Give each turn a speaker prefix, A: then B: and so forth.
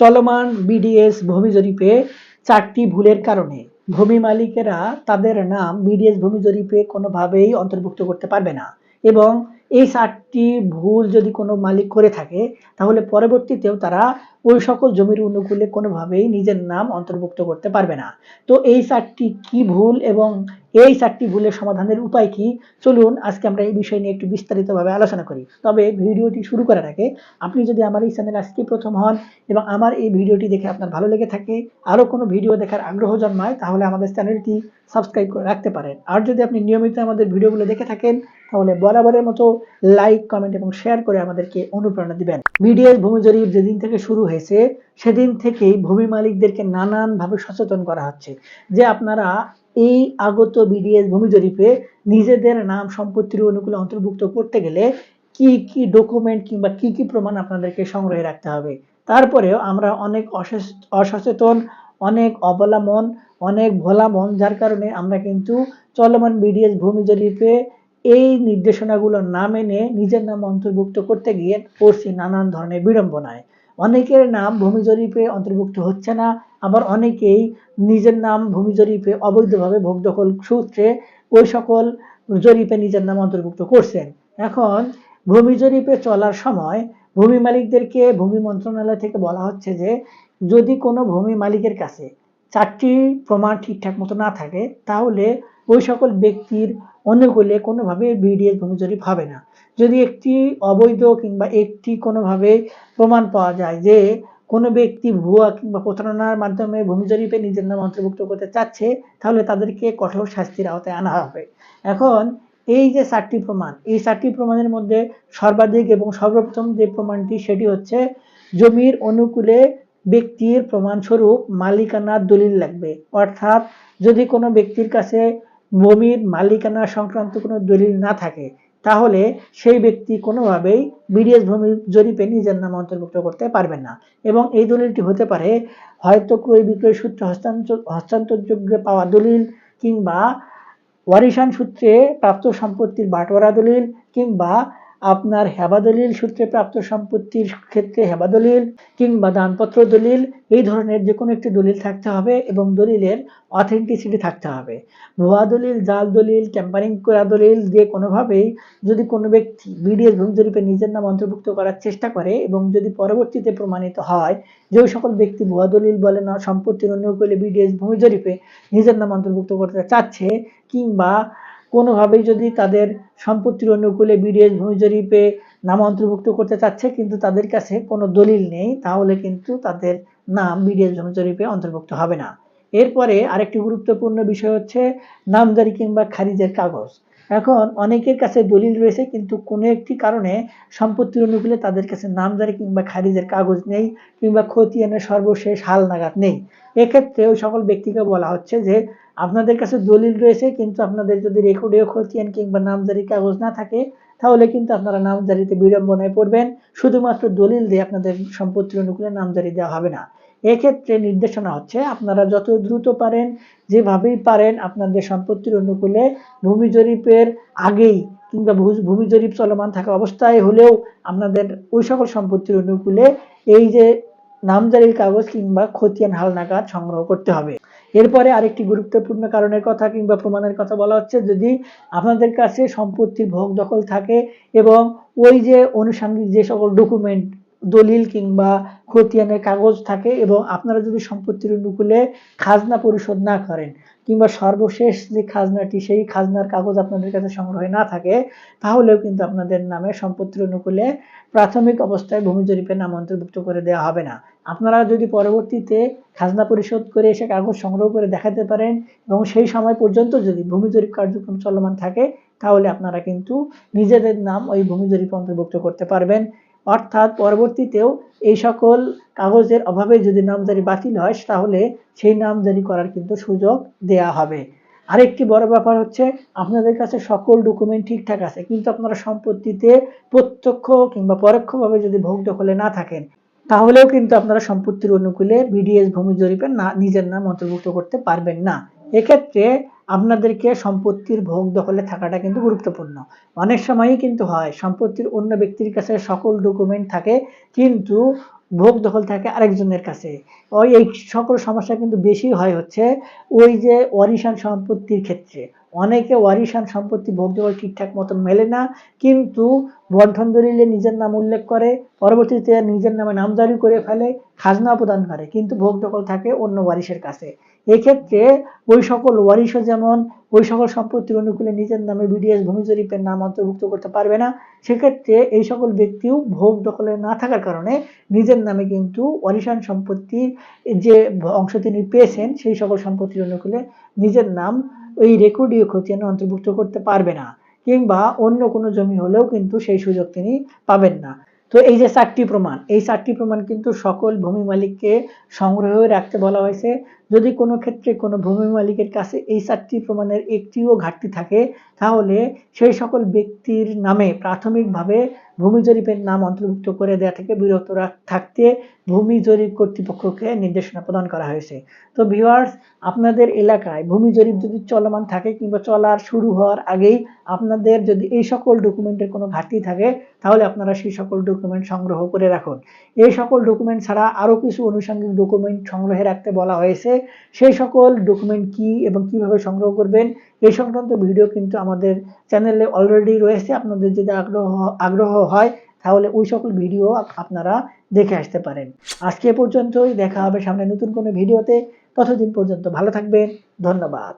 A: চলমান বিডিএস ভূমি জরিপে চারটি ভুলের কারণে। ভূমি মালিকেরা তাদের নাম বিডিএস ভূমি জরিপে কোনোভাবেই অন্তর্ভুক্ত করতে পারবে না এবং এই চারটি ভুল যদি কোনো মালিক করে থাকে, তাহলে পরবর্তীতেও তারা ওই সকল জমির অনুকূলে কোনোভাবেই নিজের নাম অন্তর্ভুক্ত করতে পারবে না। তো এই চারটি কি ভুল এবং এই চারটি ভুলের সমাধানের উপায় কি? চলুন আজকে আমরা এই বিষয় নিয়ে একটু বিস্তারিতভাবে আলোচনা করি। তবে ভিডিওটি শুরু করার আগে আপনি যদি আমার এই চ্যানেল আজকে প্রথম হন এবং আমার এই ভিডিওটি দেখে আপনার ভালো লেগে থাকে, আরও কোনো ভিডিও দেখার আগ্রহ জন্মায়, তাহলে আমাদের চ্যানেলটি সাবস্ক্রাইব করে রাখতে পারেন। আর যদি আপনি নিয়মিত আমাদের ভিডিওগুলো দেখে থাকেন, তাহলে বরাবরের মতো লাইক, কমেন্ট এবং শেয়ার করে আমাদেরকে অনুপ্রেরণা দিবেন। ভূমি জরিপ যেদিন থেকে শুরু হয়েছে, সেদিন থেকেই ভূমি মালিকদেরকে নানানভাবে সচেতন করা হচ্ছে যে আপনারা এই আগত বিডিএস ভূমি জরিপে নিজেদের নাম, সম্পত্তির অনুকূলে অন্তর্ভুক্ত করতে গেলে কি কি ডকুমেন্ট কিংবা কি কি প্রমাণ আপনাদেরকে সংগ্রহে রাখতে হবে। তারপরেও আমরা অনেক অসচেতন, অনেক অবলা মন, অনেক ভোলা মন, যার কারণে আমরা কিন্তু চলমান বিডিএস ভূমি জরিপে এই নির্দেশনাগুলো না মেনে নিজের নাম অন্তর্ভুক্ত করতে গিয়ে পড়ছি নানান ধরনের বিড়ম্বনায়। অনেকের নাম ভূমি জরিপে অন্তর্ভুক্ত হচ্ছে না, আবার অনেকেই নিজের নাম ভূমি জরিপে অবৈধভাবে ভোগ দখল সূত্রে ওই সকল জরিপে নিজের নাম অন্তর্ভুক্ত করছেন। এখন ভূমি জরিপে চলার সময় ভূমি মালিকদেরকে ভূমি মন্ত্রণালয় থেকে বলা হচ্ছে যে, যদি কোনো ভূমি মালিকের কাছে চারটি প্রমাণ ঠিকঠাক মতো না থাকে, তাহলে ওই সকল ব্যক্তির অনুকূলে কোনোভাবে বিডিএস ভূমি জরিপ হবে না। যদি একটি অবৈধ কিংবা একটি কোনোভাবে প্রমাণ পাওয়া যায় যে কোনো ব্যক্তি ভুয়া কিংবা প্রতারণার মাধ্যমে ভূমি জরিপে নিজের নাম অন্তর্ভুক্ত করতে চাচ্ছে, তাহলে তাদেরকে কঠোর শাস্তির আওতায় আনা হবে। এখন এই যে চারটি প্রমাণ, এই চারটি প্রমাণের মধ্যে সর্বাধিক এবং সর্বপ্রথম যে প্রমাণটি, সেটি হচ্ছে জমির অনুকূলে ব্যক্তির প্রমাণস্বরূপ মালিকানার দলিল লাগবে। অর্থাৎ যদি কোনো ব্যক্তির কাছে জমির মালিকানা সংক্রান্ত কোনো দলিল না থাকে, তাহলে সেই ব্যক্তি কোনোভাবেই বিডিএস ভূমি জরিপে নিজের নাম অন্তর্ভুক্ত করতে পারবেন না। এবং এই দলিলটি হতে পারে হয়তো ক্রয় বিক্রয় সূত্রে হস্তান্তর, হস্তান্তরযোগ্য পাওয়া দলিল কিংবা ওয়ারিশান সূত্রে প্রাপ্ত সম্পত্তির বাটোয়ারা দলিল কিংবা আপনার হেবা দলিল, সূত্রে প্রাপ্ত সম্পত্তির ক্ষেত্রে হেবা দলিল কিংবা দানপত্র দলিল, এই ধরনের যে কোনো একটি দলিল থাকতে হবে এবং দলিলের অথেন্টিসিটি থাকতে হবে। ভুয়া দলিল, জাল দলিল ট্যাম্পারিং করা দলিল দিয়ে কোনোভাবেই যদি কোনো ব্যক্তি বিডিএস ভূমি জরিপে নিজের নাম অন্তর্ভুক্ত করার চেষ্টা করে এবং যদি পরবর্তীতে প্রমাণিত হয় যে সকল ব্যক্তি ভুয়া দলিল বলে না সম্পত্তির অনুকূলে বিডিএস ভূমি জরিপে নিজের নাম অন্তর্ভুক্ত করতে চাচ্ছে কিংবা কোনোভাবেই যদি তাদের সম্পত্তির অনুকূলে বিডিএস ভূমি জরিপে নাম অন্তর্ভুক্ত করতে চাচ্ছে কিন্তু তাদের কাছে কোনো দলিল নেই, তাহলে কিন্তু তাদের নাম বিডিএস ভূমি জরিপে অন্তর্ভুক্ত হবে না। এরপরে আরেকটি গুরুত্বপূর্ণ বিষয় হচ্ছে নামজারি কিংবা খারিজের কাগজ। এখন অনেকের কাছে দলিল রয়েছে, কিন্তু কোনো একটি কারণে সম্পত্তির অনুকূলে তাদের কাছে নামজারি কিংবা খারিজের কাগজ নেই কিংবা খতিয়ানের সর্বশেষ হাল নাগাদ নেই। এক্ষেত্রে ওই সকল ব্যক্তিকে বলা হচ্ছে যে, আপনাদের কাছে দলিল রয়েছে, কিন্তু আপনাদের যদি রেকর্ডেও খতিয়ান কিংবা নামজারি কাগজ না থাকে, তাহলে কিন্তু আপনারা নামজারিতে বিড়ম্বনায় পড়বেন। শুধুমাত্র দলিল দিয়ে আপনাদের সম্পত্তির অনুকূলে নামজারি দেওয়া হবে না। এক্ষেত্রে নির্দেশনা হচ্ছে, আপনারা যত দ্রুত পারেন, যেভাবেই পারেন আপনাদের সম্পত্তির অনুকূলে ভূমি জরিপের আগেই কিংবা ভূমি জরিপ চলমান থাকা অবস্থায় হলেও আপনাদের ওই সকল সম্পত্তির অনুকূলে এই যে নামজারির কাগজ কিংবা খতিয়ান হালনাগাদ সংগ্রহ করতে হবে। এরপরে আরেকটি গুরুত্বপূর্ণ কারণের কথা কিংবা প্রমাণের কথা বলা হচ্ছে, যদি আপনাদের কাছে সম্পত্তির ভোগ দখল থাকে এবং ওই যে আনুষঙ্গিক যে সকল ডকুমেন্ট দলিল কিংবা খতিয়ানের কাগজ থাকে এবং আপনারা যদি সম্পত্তির অনুকূলে খাজনা পরিশোধ না করেন কিংবা সর্বশেষ যে খাজনাটি, সেই খাজনার কাগজ আপনাদের কাছে সংগ্রহে না থাকে, তাহলেও কিন্তু আপনাদের নামে সম্পত্তির অনুকূলে প্রাথমিক অবস্থায় ভূমি জরিপের নাম অন্তর্ভুক্ত করে দেওয়া হবে না। আপনারা যদি পরবর্তীতে খাজনা পরিশোধ করে এসে কাগজ সংগ্রহ করে দেখাতে পারেন এবং সেই সময় পর্যন্ত যদি ভূমি জরিপ কার্যক্রম চলমান থাকে, তাহলে আপনারা কিন্তু নিজেদের নাম ওই ভূমি জরিপ অন্তর্ভুক্ত করতে পারবেন। অর্থাৎ পরবর্তীতেও এই সকল কাগজের অভাবে যদি নামজারি বাতিল হয়, তাহলে সেই নামজারি করার কিন্তু সুযোগ দেয়া হবে। আরেকটি বড় ব্যাপার হচ্ছে, আপনাদের কাছে সকল ডকুমেন্ট ঠিকঠাক আছে, কিন্তু আপনারা সম্পত্তিতে প্রত্যক্ষ কিংবা পরোক্ষভাবে যদি ভোগ দখলে না থাকেন, তাহলেও কিন্তু আপনারা সম্পত্তির অনুকূলে বিডিএস ভূমি জরিপে না, নিজের নাম অন্তর্ভুক্ত করতে পারবেন না। এক্ষেত্রে আপনাদেরকে সম্পত্তির ভোগ দখলে থাকাটা কিন্তু গুরুত্বপূর্ণ। অনেক সময়ই কিন্তু হয়, সম্পত্তির অন্য ব্যক্তির কাছে সকল ডকুমেন্ট থাকে, কিন্তু ভোগ দখল থাকে আরেকজনের কাছে। ওই এই সকল সমস্যা কিন্তু বেশি হয় হচ্ছে ওই যে অরিসান সম্পত্তির ক্ষেত্রে। অনেকে ওয়ারিশান সম্পত্তি ভোগ দখল ঠিকঠাক মতন মেলে না, কিন্তু বন্ঠন দলিলে নিজের নাম উল্লেখ করে, পরবর্তীতে নিজের নামে নামজারি করে ফেলে, খাজনা প্রদান করে, কিন্তু ভোগ দখল থাকে অন্য ওয়ারিশের কাছে। এক্ষেত্রে ওই সকল ওয়ারিশও যেমন, ওই সকল সম্পত্তির অনুকূলে নিজের নামে বিডিএস ভূমি জরিপের নাম অন্তর্ভুক্ত করতে পারবে না, সেক্ষেত্রে এই সকল ব্যক্তিও ভোগ দখলে না থাকার কারণে নিজের নামে কিন্তু ওয়ারিশান সম্পত্তির যে অংশ তিনি পেয়েছেন, সেই সকল সম্পত্তির অনুকূলে নিজের নাম ওই রেকর্ডীয় খতিয়ানে অন্তর্ভুক্ত করতে পারবে না, কিংবা অন্য কোনো জমি হলেও কিন্তু সেই সুযোগ তিনি পাবেন না। তো এই যে চারটি প্রমাণ, এই চারটি প্রমাণ কিন্তু সকল ভূমি মালিককে সংগ্রহ রাখতে বলা হয়েছে। যদি কোনো ক্ষেত্রে কোনো ভূমি মালিকের কাছে এই চারটি প্রমাণের একটিও ঘাটতি থাকে, তাহলে সেই সকল ব্যক্তির নামে প্রাথমিকভাবে ভূমি জরিপের নাম অন্তর্ভুক্ত করে দেওয়া থেকে বিরত থাকতে ভূমি জরিপ কর্তৃপক্ষকে নির্দেশনা প্রদান করা হয়েছে। তো ভিউয়ার্স আপনাদের এলাকায় ভূমি জরিপ যদি চলমান থাকে কিংবা চলার শুরু হওয়ার আগেই আপনাদের যদি এই সকল ডকুমেন্টের কোনো ঘাটতি থাকে, তাহলে আপনারা সেই সকল ডকুমেন্ট সংগ্রহ করে রাখুন। এই সকল ডকুমেন্ট ছাড়া আরও কিছু আনুষঙ্গিক ডকুমেন্ট সংগ্রহে রাখতে বলা হয়েছে। সেই সকল ডকুমেন্ট কি এবং কীভাবে সংগ্রহ করবেন, এই সংক্রান্ত ভিডিও কিন্তু আমাদের চ্যানেলে অলরেডি রয়েছে। আপনাদের যদি আগ্রহ আগ্রহ হয়, তাহলে ওই সকল ভিডিও আপনারা দেখে আসতে পারেন। আজকে পর্যন্তই। দেখা হবে সামনে নতুন কোনো ভিডিওতে ততদিন পর্যন্ত ভালো থাকবেন। ধন্যবাদ।